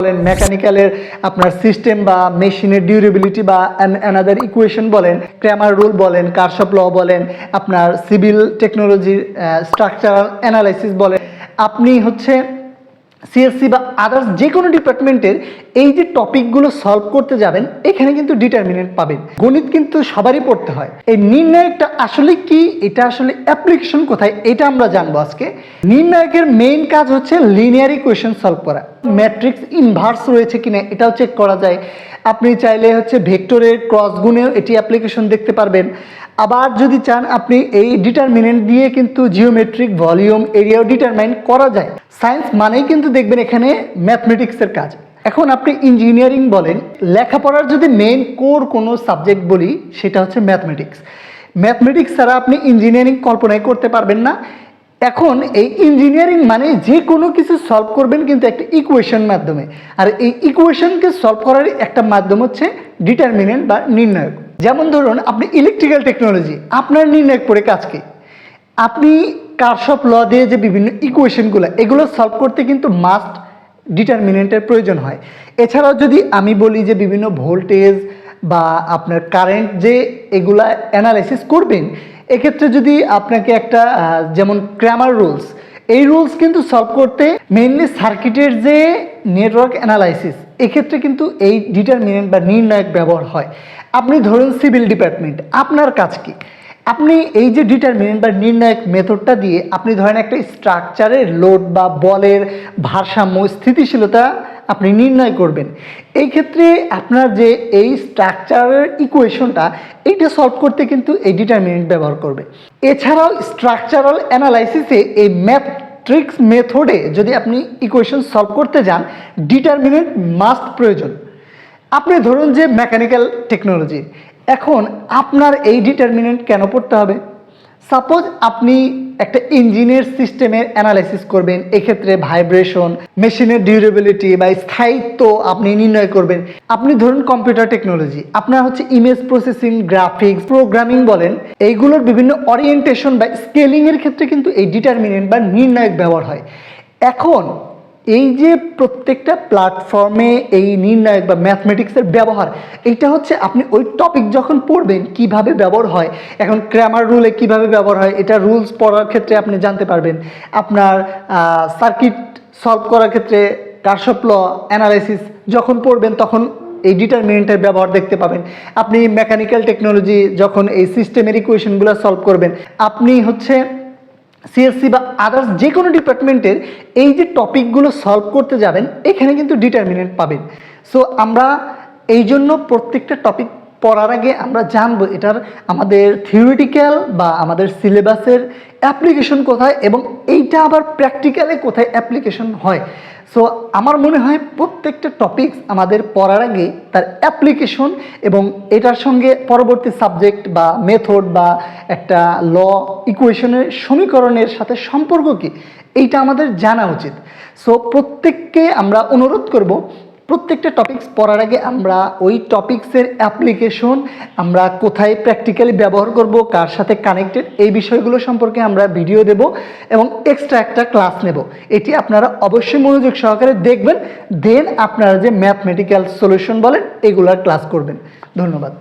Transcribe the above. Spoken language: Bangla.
বলেন মেকানিক্যালের আপনার সিস্টেম বা মেশিনের ডিউরেবিলিটি বা অ্যানাদার ইকুয়েশন বলেন ক্র্যামার রুল বলেন কারশপ ল বলেন, আপনার সিভিল টেকনোলজির স্ট্রাকচারাল অ্যানালাইসিস বলেন, আপনি হচ্ছে সিএসসি বা আদার্স যে কোনো ডিপার্টমেন্টের এই যে টপিকগুলো সলভ করতে যাবেন, এখানে কিন্তু ডিটারমিনেন্ট পাবেন। গণিত কিন্তু সবারই পড়তে হয়। এই নির্ণায়কটা আসলে কি? এটা আসলে অ্যাপ্লিকেশন কোথায়? এটা আমরা জানব আজকে। নির্ণায়কের মেইন কাজ হচ্ছে লিনিয়ার ইকুয়েশন সলভ করা। ম্যাট্রিক্স ইনভার্স রয়েছে কিনা, এটাও চেক করা যায়। আপনি চাইলে হচ্ছে ভেক্টরের ক্রস গুণেও এটি অ্যাপ্লিকেশন দেখতে পারবেন। আবার যদি চান, আপনি এই ডিটারমিনেন্ট দিয়ে কিন্তু জিওমেট্রিক ভলিউম এরিয়াও ডিটারমাইন করা যায়। সায়েন্স মানেই কিন্তু দেখবেন এখানে ম্যাথমেটিক্সের কাজ। এখন আপনি ইঞ্জিনিয়ারিং বলেন, লেখাপড়ার যদি মেইন কোর কোনো সাবজেক্ট বলি, সেটা হচ্ছে ম্যাথমেটিক্স ম্যাথমেটিক্স ছাড়া আপনি ইঞ্জিনিয়ারিং কল্পনাই করতে পারবেন না। এখন এই ইঞ্জিনিয়ারিং মানে যে কোনো কিছু সলভ করবেন কিন্তু একটা ইকুয়েশন মাধ্যমে। আর এই ইকুয়েশনকে সলভ করার একটা মাধ্যম হচ্ছে ডিটারমিনেন্ট বা নির্ণায়ক। যেমন ধরুন, আপনি ইলেকট্রিক্যাল টেকনোলজি আপনার নির্ণায়ক পড়ে কাজকে আপনি কারশপ ল দিয়ে যে বিভিন্ন ইকুয়েশনগুলো এগুলো সলভ করতে কিন্তু মাস্ট ডিটারমিনেন্টের প্রয়োজন হয়। এছাড়াও যদি আমি বলি যে বিভিন্ন ভোল্টেজ বা আপনার কারেন্ট যে এগুলা অ্যানালাইসিস করবেন, এক্ষেত্রে যদি আপনাকে একটা যেমন ক্র্যামার রুলস এই রুলস কিন্তু সলভ করতে মেইনলি সার্কিটের যে নেটওয়ার্ক অ্যানালাইসিস এক্ষেত্রে কিন্তু এই ডিটারমিনেন্ট বা নির্ণায়ক ব্যবহার হয়। আপনি ধরুন সিভিল ডিপার্টমেন্ট আপনার কাজ কি? আপনি এই যে ডিটারমিনেন্ট বা নির্ণায়ক মেথডটা দিয়ে আপনি ধরেন একটা স্ট্রাকচারের লোড বা বলের ভারসাম্য, স্থিতিশীলতা আপনি নির্ণয় করবেন। এই ক্ষেত্রে আপনার যে এই স্ট্রাকচারের ইকুয়েশনটা এইটা সলভ করতে কিন্তু এই ডিটারমিনেন্ট ব্যবহার করবে। এছাড়াও স্ট্রাকচারাল অ্যানালাইসিসে এই ম্যাট্রিক্স মেথডে যদি আপনি ইকুয়েশন সলভ করতে যান ডিটারমিনেন্ট মাস্ট প্রয়োজন। আপনি ধরুন যে মেকানিক্যাল টেকনোলজি এখন আপনার এই ডিটারমিনেন্ট কেন পড়তে হবে? সাপোজ আপনি একটা ইঞ্জিনের সিস্টেমের অ্যানালাইসিস করবেন, এক্ষেত্রে ভাইব্রেশন মেশিনের ডিউরেবিলিটি বা স্থায়িত্ব আপনি নির্ণয় করবেন। আপনি ধরুন কম্পিউটার টেকনোলজি আপনার হচ্ছে ইমেজ প্রসেসিং গ্রাফিক্স প্রোগ্রামিং বলেন, এইগুলোর বিভিন্ন অরিয়েন্টেশন বা স্কেলিংয়ের ক্ষেত্রে কিন্তু এই ডিটারমিনেন্ট বা নির্ণায়ক ব্যবহার হয়। এখন এই যে প্রত্যেকটা প্ল্যাটফর্মে এই নির্ণায়ক বা ম্যাথমেটিক্সের ব্যবহার, এইটা হচ্ছে আপনি ওই টপিক যখন পড়বেন, কীভাবে ব্যবহার হয়, এখন ক্র্যামার রুলে কীভাবে ব্যবহার হয়, এটা রুলস পড়ার ক্ষেত্রে আপনি জানতে পারবেন। আপনার সার্কিট সলভ করার ক্ষেত্রে কারশপ ল অ্যানালাইসিস যখন পড়বেন, তখন এই ডিটারমিনেন্টের ব্যবহার দেখতে পাবেন। আপনি মেকানিক্যাল টেকনোলজি যখন এই সিস্টেমের ইকুয়েশনগুলো সলভ করবেন, আপনি হচ্ছে সিএসসি বা আদার্স যে কোনো ডিপার্টমেন্টের এই যে টপিকগুলো সলভ করতে যাবেন, এখানে কিন্তু ডিটারমিনেন্ট পাবেন। সো আমরা এই জন্য প্রত্যেকটা টপিক পড়ার আগে আমরা জানব এটার আমাদের থিওরিটিক্যাল বা আমাদের সিলেবাসের অ্যাপ্লিকেশন কোথায় এবং এইটা আবার প্র্যাকটিক্যালে কোথায় অ্যাপ্লিকেশন হয়। সো আমার মনে হয় প্রত্যেকটা টপিকস আমাদের পড়ার আগে তার অ্যাপ্লিকেশন এবং এটার সঙ্গে পরবর্তী সাবজেক্ট বা মেথড বা একটা ল ইকুয়েশনের সমীকরণের সাথে সম্পর্ক কী? এইটা আমাদের জানা উচিত। সো প্রত্যেককে আমরা অনুরোধ করব প্রত্যেকটা টপিক্স পড়ার আগে আমরা ওই টপিক্সের অ্যাপ্লিকেশন আমরা কোথায় প্র্যাকটিক্যালি ব্যবহার করব, কার সাথে কানেক্টেড এই বিষয়গুলো সম্পর্কে আমরা ভিডিও দেব এবং এক্সট্রা একটা ক্লাস নেব। এটি আপনারা অবশ্যই মনোযোগ সহকারে দেখবেন দেন আপনারা যে ম্যাথমেটিক্যাল সলিউশন বলেন, এগুলার ক্লাস করবেন। ধন্যবাদ।